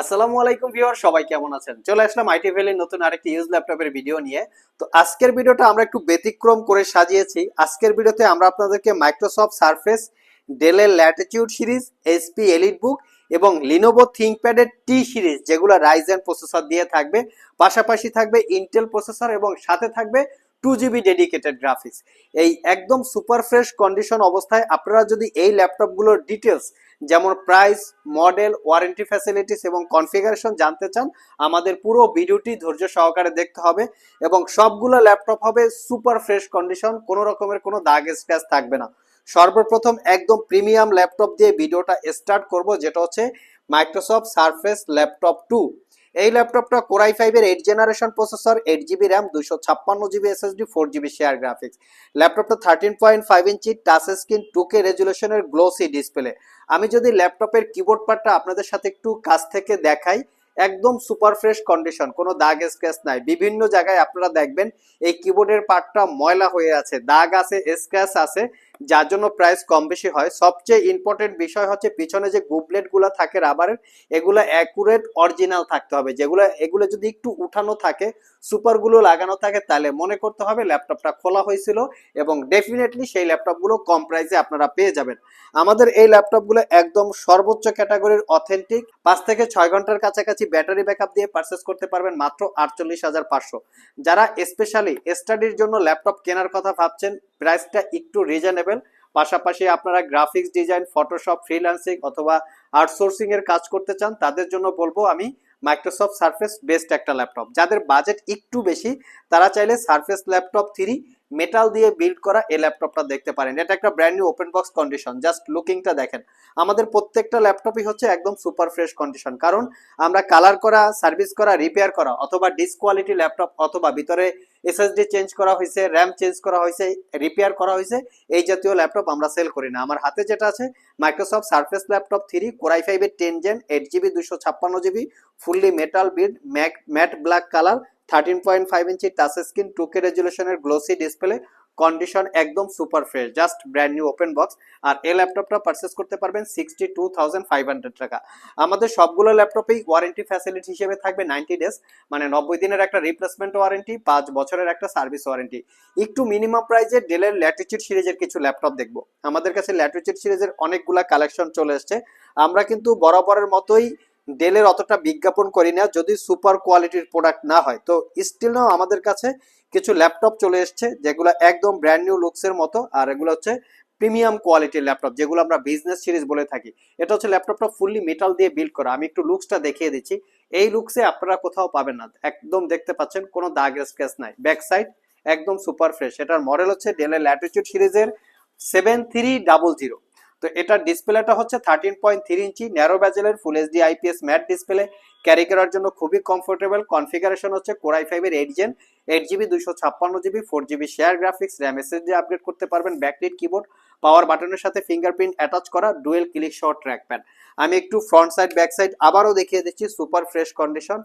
আসসালামু আলাইকুম ভিউয়ার, সবাই কেমন আছেন? চলে আসলাম আইটি ভ্যালির নতুন আরেকটি ইউজ ল্যাপটপের ভিডিও নিয়ে। তো আজকের ভিডিওটা আমরা একটু ব্যতিক্রম করে সাজিয়েছি। আজকের ভিডিওতে আমরা আপনাদেরকে মাইক্রোসফট সারফেস ডেলের ল্যাটিটিউড সিরিজ এসপি এলিট বুক এবং লিনোভো থিঙ্কপ্যাডের টি সিরিজ যেগুলো রাইজেন প্রসেসর দিয়ে থাকবে। পাশাপাশি থাকবে ইন্টেল প্রসেসর এবং সাথে থাকবে টু জিবি ডেডিকেটেড গ্রাফিক্স এই একদম সুপার ফ্রেশ কন্ডিশন অবস্থায় আপনারা যদি এই ল্যাপটপগুলোর ডিটেলস যেমন প্রাইস, মডেল, ওয়ারেন্টি ফ্যাসিলিটিস এবং কনফিগারেশন জানতে চান, আমাদের পুরো ভিডিওটি ধৈর্য সহকারে দেখতে হবে এবং সবগুলো ল্যাপটপ হবে সুপার ফ্রেশ কন্ডিশন, কোনো রকমের কোনো দাগ স্ক্র্যাচ থাকবে না। সর্বপ্রথম একদম প্রিমিয়াম ল্যাপটপ দিয়ে ভিডিওটা স্টার্ট করব, যেটা হচ্ছে মাইক্রোসফট সারফেস ল্যাপটপ টু এই ল্যাপটপটা কোরাই ফাইভের eight generation processor eight GB RAM দুশো ছাপ্পান্ন GB SSD four GB share graphics ল্যাপটপটা thirteen point five inch touch screen two K রেজুলেশনের glossy display আমি যদি ল্যাপটপের কিবোর্ড পার্টটা আপনাদের সাথে একটু কাছ থেকে দেখাই, একদম সুপার ফ্রেশ কন্ডিশন কোনো দাগ স্ক্র্যাচ নাই। বিভিন্ন জায়গায় আপনারা দেখবেন, এই কিবোর্ডের পার্টটা ময়লা হয়ে আছে, দাগ আছে স্ক্র্যাচ আছে। যার জন্য প্রাইস কম বেশি হয়। সবচেয়ে ইম্পর্টেন্ট বিষয় হচ্ছে পিছনে যে গুবলেটগুলা থাকে রাবারের এগুলো অ্যাকুরেট অরিজিনাল থাকতে হবে। যেগুলো, এগুলো যদি একটু উঠানো থাকে সুপারগুলো লাগানো থাকে, তাহলে মনে করতে হবে ল্যাপটপটা খোলা হয়েছিল এবং ডেফিনেটলি সেই ল্যাপটপগুলো কম প্রাইসে আপনারা পেয়ে যাবেন। আমাদের এই ল্যাপটপগুলো একদম সর্বোচ্চ ক্যাটাগরির অথেন্টিক পাঁচ থেকে ছয় ঘণ্টার কাছাকাছি ব্যাটারি ব্যাকআপ দিয়ে পারচেস করতে পারবেন মাত্র আটচল্লিশ হাজার পাঁচশো। যারা স্পেশালি স্টাডির জন্য ল্যাপটপ কেনার কথা ভাবছেন প্রাইসটা একটু রিজনেবল পাশাপাশি আপনারা গ্রাফিক্স ডিজাইন ফটোশপ ফ্রিল্যান্সিং অথবা আউটসোর্সিং এর কাজ করতে চান, তাদের জন্য বলব আমি মাইক্রোসফট সার্ফেস বেস্ট একটা ল্যাপটপ যাদের বাজেট একটু বেশি, তারা চাইলে সার্ফেস ল্যাপটপ থ্রি মেটাল দিয়ে বিল্ড করা এই ল্যাপটপটা দেখতে পারেন। এটা একটা brand new open box condition just লুকিংটা দেখেন। আমাদের প্রত্যেকটা ল্যাপটপই হচ্ছে একদম সুপার ফ্রেশ কন্ডিশন কারণ আমরা কালার করা সার্ভিস করা রিপেয়ার করা অথবা ডিসকোয়ালিটি ল্যাপটপ অথবা ভিতরে এসএসডি চেঞ্জ করা হয়েছে র্যাম চেঞ্জ করা হয়েছে রিপেয়ার করা হয়েছে। এই জাতীয় ল্যাপটপ আমরা সেল করি না। আমার হাতে যেটা আছে Microsoft Surface laptop three core i ফাইভের টেন জেন এইট জিবি দুশো ছাপ্পান্ন GB fully metal build mac matte black colour thirteen point five inch touch screen two K রেজুলেশনের glossy display condition একদম super fresh just brand new open box আর এই ল্যাপটপটা purchase করতে পারবেন sixty two thousand five hundred টাকা। আমাদের সবগুলো ল্যাপটপেই warranty facility হিসেবে থাকবে নাইনটি ডেজ মানে নব্বই দিনের একটা রিপ্লেসমেন্ট ওয়ারেন্টি পাঁচ বছরের একটা সার্ভিস ওয়ারেন্টি একটু মিনিমাম প্রাইজে ডেলের ল্যাটিচিউড সিরিজের কিছু ল্যাপটপ দেখব। আমাদের কাছে ল্যাটিচিউড সিরিজের অনেকগুলা কালেকশন চলে এসছে। আমরা কিন্তু বরাবরের মতোই ডেলের অতটা বিজ্ঞাপন করি না, যদি সুপার কোয়ালিটির প্রোডাক্ট না হয়। তো স্টিল নাও আমাদের কাছে কিছু ল্যাপটপ চলে এসছে, যেগুলো একদম ব্র্যান্ড নিউ লুকসের মতো, আর এগুলো হচ্ছে প্রিমিয়াম কোয়ালিটির ল্যাপটপ যেগুলো আমরা বিজনেস সিরিজ বলে থাকি। এটা হচ্ছে ল্যাপটপটা ফুললি মেটাল দিয়ে বিল্ড করা। আমি একটু লুকসটা দেখিয়ে দিচ্ছি। এই লুকসে আপনারা কোথাও পাবেন না। একদম দেখতে পাচ্ছেন, কোনো দাগ স্ক্র্যাচ নাই। ব্যাক সাইড একদম সুপার ফ্রেশ এটার মডেল হচ্ছে ডেলের ল্যাটিচিউড সিরিজের সেভেন থ্রি ডাবল জিরো তো এটার ডিসপ্লেটা হচ্ছে thirteen point three inch narrow ব্যাজেলের full HD IPS matte display carry করার জন্য খুবই কমফোর্টেবল কনফিগারেশন হচ্ছে কোরাই ফাইভের এইট জেন এইট জিবি দুশো ছাপ্পান্ন GB four GB share graphics RAM SSD upgrade করতে পারবেন ব্যাকলিট কিবোর্ড পাওয়ার বাটনের সাথে ফিঙ্গারপ্রিন্ট অ্যাটাচ করা dual click shot trackpad আমি একটু ফ্রন্ট সাইড ব্যাক সাইড আবারও দেখিয়ে দিচ্ছি সুপার ফ্রেশ কন্ডিশন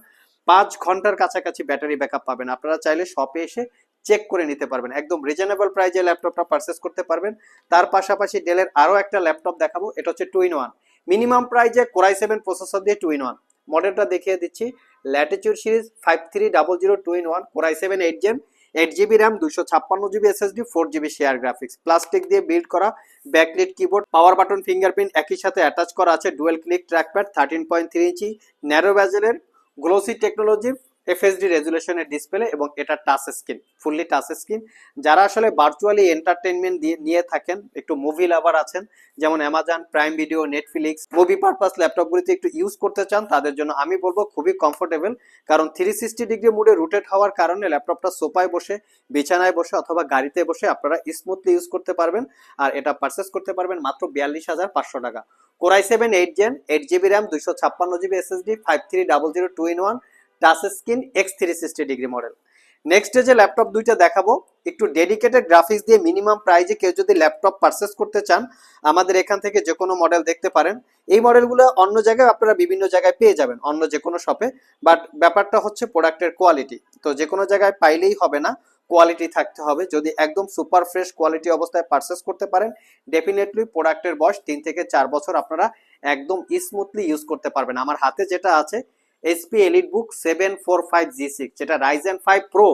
পাঁচ ঘণ্টার কাছাকাছি ব্যাটারি ব্যাকআপ পাবেন। আপনারা চাইলে শপে এসে চেক করে নিতে পারবেন। একদম রিজনেবল প্রাইজে ল্যাপটপটা পারচেস করতে পারবেন। তার পাশাপাশি ডেলের আরও একটা ল্যাপটপ দেখাবো, এটা হচ্ছে টু ইন ওয়ান মিনিমাম প্রাইজে কোরাই সেভেন প্রসেসর দিয়ে টু ইন ওয়ান মডেলটা দেখিয়ে দিচ্ছি। Latitude series five three double zero two in one core i seven eight gen eight GB RAM দুশো ছাপ্পান্ন GB SSD four GB share graphics plastic দিয়ে build করা backlit keyboard power button fingerprint একই সাথে attach করা আছে dual click trackpad thirteen point three inch narrow ব্যাজেলের glossy technology FSD রেজুলেশনের display এবং এটা touch screen fully touch screen যারা আসলে ভার্চুয়ালি এন্টারটেনমেন্ট দিয়ে, নিয়ে থাকেন, একটু মুভি লাভার আছেন, যেমন Amazon Prime Video Netflix movie purpose ল্যাপটপগুলিতে একটু ইউজ করতে চান, তাদের জন্য আমি বলব খুবই কমফোর্টেবল কারণ থ্রি সিক্সটি ডিগ্রি মুডে রুটেড হওয়ার কারণে ল্যাপটপটা সোফায় বসে, বিছানায় বসে অথবা গাড়িতে বসে আপনারা স্মুথলি ইউজ করতে পারবেন। আর এটা পারচেস করতে পারবেন মাত্র বিয়াল্লিশ হাজার পাঁচশো টাকা। Core i seven eight gen eight GB RAM দুশো ছাপ্পান্ন GB SSD five three double zero two in one touch X three sixty degree model next যে ল্যাপটপ দুইটা দেখাবো, একটু ডেডিকেটেড গ্রাফিক্স দিয়ে মিনিমাম প্রাইজে কেউ যদি ল্যাপটপ পারচেস করতে চান, আমাদের এখান থেকে যে কোনো মডেল দেখতে পারেন। এই মডেলগুলো অন্য জায়গায় আপনারা বিভিন্ন জায়গায় পেয়ে যাবেন, অন্য যে কোনো শপে বাট ব্যাপারটা হচ্ছে প্রোডাক্টের কোয়ালিটি তো যে কোনো জায়গায় পাইলেই হবে না কোয়ালিটি থাকতে হবে। যদি একদম সুপার ফ্রেশ কোয়ালিটি অবস্থায় পারচেস করতে পারেন ডেফিনেটলি প্রোডাক্টের বয়স তিন থেকে চার বছর আপনারা একদম স্মুথলি ইউজ করতে পারবেন। আমার হাতে যেটা আছে HP EliteBook seven four five G six যেটা Ryzen five pro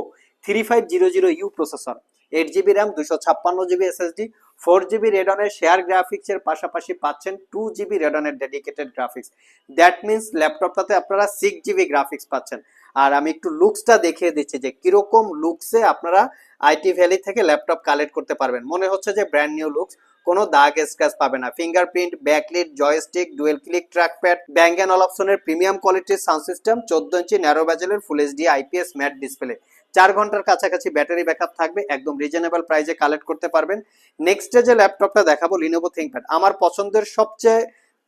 three five zero zero U processor eight GB RAM দুশো ছাপ্পান্ন জিবি এসএসডি ফোর জিবি রেডনের শেয়ার গ্রাফিক্সের পাশাপাশি পাচ্ছেন টু জিবি রেডনের ডেডিকেটেড গ্রাফিক্স দ্যাট মিনস ল্যাপটপটাতে আপনারা সিক্স জিবি গ্রাফিক্স পাচ্ছেন। আর আমি একটু লুকসটা দেখিয়ে দিচ্ছি যে কীরকম লুকসে আপনারা আইটি ভ্যালি থেকে ল্যাপটপ কালেক্ট করতে পারবেন। মনে হচ্ছে যে ব্র্যান্ড নিউ লুকস কোনো দাগ স্ক্র্যাচ পাবে না। Fingerprint backlit joystick dual click trackpad Bang and all অপশনের প্রিমিয়াম কোয়ালিটির সাউন্ড সিস্টেম চোদ্দ ইঞ্চি narrow ব্যাজেলের full HD IPS matte display চার ঘণ্টার কাছাকাছি ব্যাটারি ব্যাকআপ থাকবে, একদম রিজনেবল প্রাইসে কালেক্ট করতে পারবেন। নেক্সট যে ল্যাপটপটা দেখাবো লিনোভো থিঙ্কপ্যাড আমার পছন্দের সবচেয়ে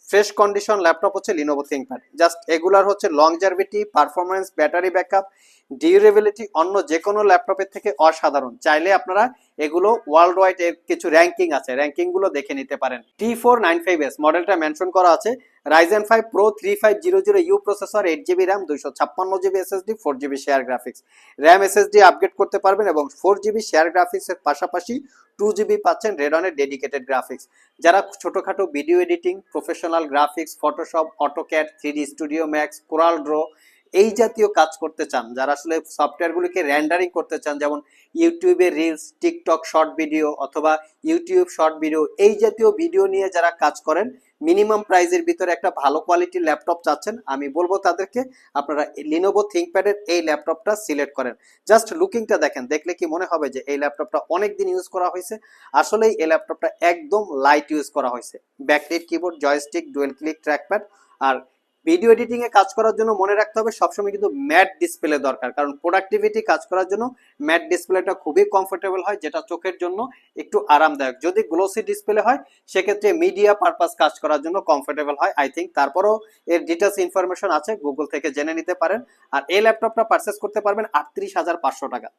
ফ্রেশ কন্ডিশন ল্যাপটপ হচ্ছে লিনোভো থিঙ্কপ্যাড জাস্ট এগুলার হচ্ছে longevity performance battery backup durability অন্য যে কোনো ল্যাপটপের থেকে অসাধারণ। চাইলে আপনারা এগুলো ওয়ার্ল্ড ওয়াইড এর কিছু র্যাঙ্কিং আছে র্যাঙ্কিংগুলো দেখে নিতে পারেন। T four nine five S মডেলটা মেনশন করা আছে। Ryzen five pro three five zero zero U processor eight GB RAM দুইশো ছাপ্পান্ন GB SSD four GB share graphics RAM SSD upgrade করতে পারবেন এবং ফোর জিবি শেয়ার গ্রাফিক্সের পাশাপাশি টু জিবি পাচ্ছেন রেডনের ডেডিকেটেড গ্রাফিক্স যারা ছোটোখাটো video editing professional graphics Photoshop AutoCAD three studio max Corel draw এই জাতীয় কাজ করতে চান, যারা আসলে সফটওয়্যারগুলিকে র্যান্ডারিং করতে চান, যেমন ইউটিউবে রিলস টিকটক শর্ট ভিডিও অথবা ইউটিউব শর্ট ভিডিও এই জাতীয় ভিডিও নিয়ে যারা কাজ করেন মিনিমাম প্রাইজের ভিতরে একটা ভালো কোয়ালিটির ল্যাপটপ চাচ্ছেন, আমি বলব তাদেরকে আপনারা লিনোভো থিঙ্কপ্যাডের এই ল্যাপটপটা সিলেক্ট করেন। জাস্ট লুকিংটা দেখেন, দেখলে কি মনে হবে যে এই ল্যাপটপটা অনেক দিন ইউজ করা হয়েছে? আসলেই এই ল্যাপটপটা একদম লাইট ইউজ করা হয়েছে। Backlit keyboard joystick dual click trackpad আর ভিডিও এডিটিং এ কাজ করার জন্য মনে রাখতে হবে, সবসময় কিন্তু ম্যাট ডিসপ্লে দরকার। কারণ প্রোডাক্টিভিটি কাজ করার জন্য ম্যাট ডিসপ্লেটা খুবই কমফোর্টেবল হয়, যেটা চোখের জন্য একটু আরামদায়ক। যদি গ্লোসি ডিসপ্লে হয়, সেক্ষেত্রে মিডিয়া পারপাস কাজ করার জন্য কমফোর্টেবল হয় আই থিঙ্ক তারপরও এর ডিটেলস ইনফরমেশন আছে গুগল থেকে জেনে নিতে পারেন। আর এই ল্যাপটপটা পারচেস করতে পারবেন আটত্রিশ হাজার পাঁচশো টাকা।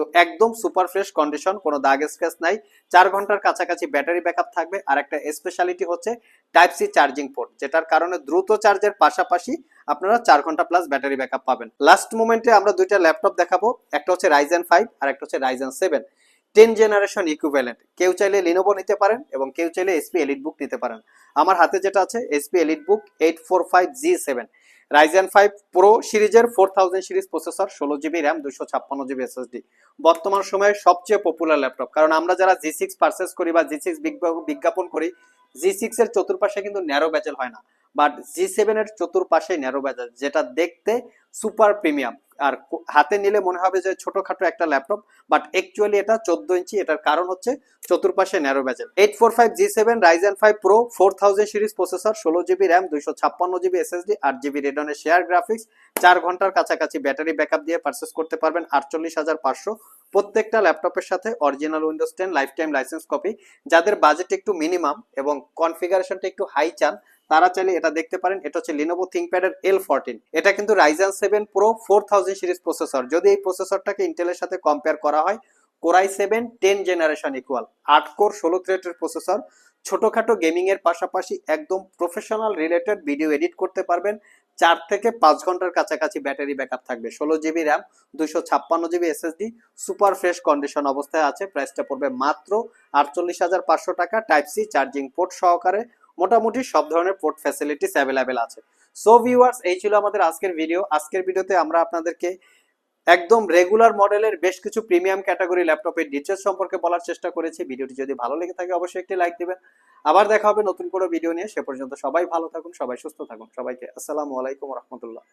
তো একদম সুপার ফ্রেশ কন্ডিশন কোনো দাগ স্ক্র্যাচ নাই। চার ঘণ্টার কাছাকাছি ব্যাটারি ব্যাকআপ থাকবে আর একটা স্পেশালিটি হচ্ছে টাইপ সি চার্জিং পোর্ট যেটার কারণে দ্রুত চার্জের পাশাপাশি আপনারা চার ঘণ্টা প্লাস ব্যাটারি ব্যাকআপ পাবেন। লাস্ট মোমেন্টে আমরা দুইটা ল্যাপটপ দেখাবো, একটা হচ্ছে রাইজেন ফাইভ আর একটা হচ্ছে Ryzen seven ten generation equivalent কেউ চাইলে লিনোভো নিতে পারেন এবং কেউ চাইলে এসপি এলিট বুক নিতে পারেন। আমার হাতে যেটা আছে SP elite book eight four five G seven Ryzen five pro সিরিজের ফোর থাউজেন্ড সিরিজ প্রসেসর ষোলো জিবি র্যাম দুশো ছাপ্পান্ন জিবি এসএসডি বর্তমান সময়ে সবচেয়ে পপুলার ল্যাপটপ কারণ আমরা যারা জি সিক্স পারচেস করি বা জি সিক্স বিজ্ঞাপন করি জি সিক্স এর চতুর্পাশে কিন্তু ন্যারো ব্যাচেল হয় না। বাট জি সেভেন এর চতুর্পাশে ন্যারো ব্যাচেল যেটা দেখতে সুপার প্রিমিয়াম আর হাতে নিলে মনে হবে যে ছোটখাটো একটা ল্যাপটপ বাট অ্যাকচুয়ালি এটা চোদ্দ ইঞ্চি, এটার কারণ হচ্ছে চতুর্পাশে narrow bezel eight four five G seven Ryzen five pro four thousand series processor ষোলো জিবি র্যাম দুইশো ছাপ্পান্ন জিবি এসএসডি আট জিবি রেডনের শেয়ার গ্রাফিক্স চার ঘণ্টার কাছাকাছি ব্যাটারি ব্যাকআপ দিয়ে পারচেস করতে পারবেন আটচল্লিশ হাজার পাঁচশো। প্রত্যেকটা ল্যাপটপের সাথে original Windows ten lifetime license copy যাদের বাজেট একটু মিনিমাম এবং কনফিগারেশনটা একটু হাই চান তারা চাইলে এটা দেখতে পারেন, এটা হচ্ছে লিনোভো থিঙ্কপ্যাডের এল ফোরটিন এটা কিন্তু Ryzen seven pro four thousand series processor যদি এই প্রসেসরটাকে ইন্টেলের সাথে কম্পেয়ার করা হয় core i seven ten generation equal আট কোর ষোলো থ্রেডের প্রসেসর ছোটখাটো গেমিং এর পাশাপাশি একদম প্রফেশনাল রিলেটেড ভিডিও এডিট করতে পারবেন। চার থেকে পাঁচ ঘণ্টার কাছাকাছি ব্যাটারি ব্যাকআপ থাকবে। ষোলো জিবি র্যাম দুইশো ছাপ্পান্ন GB SSD super fresh condition অবস্থায় আছে। প্রাইসটা পড়বে মাত্র আটচল্লিশ হাজার পাঁচশো টাকা। টাইপ সি চার্জিং পোর্ট সহকারে। মোটামুটি সব ধরনের পোর্ট ফ্যাসিলিটিস অ্যাভেলেবেল আছে। সো ভিউয়ার্স এই ছিল আমাদের আজকের ভিডিও আজকের ভিডিওতে আমরা আপনাদেরকে একদম রেগুলার মডেলের বেশ কিছু প্রিমিয়াম ক্যাটাগরি ল্যাপটপের ডিটেলস সম্পর্কে বলার চেষ্টা করেছি। ভিডিওটি যদি ভালো লেগে থাকে, অবশ্যই একটি লাইক দেবেন। আবার দেখা হবে নতুন কোনো ভিডিও নিয়ে। সে পর্যন্ত সবাই ভালো থাকুন, সবাই সুস্থ থাকুন। সবাইকে আসসালামু আলাইকুম রহমতুল্লাহ।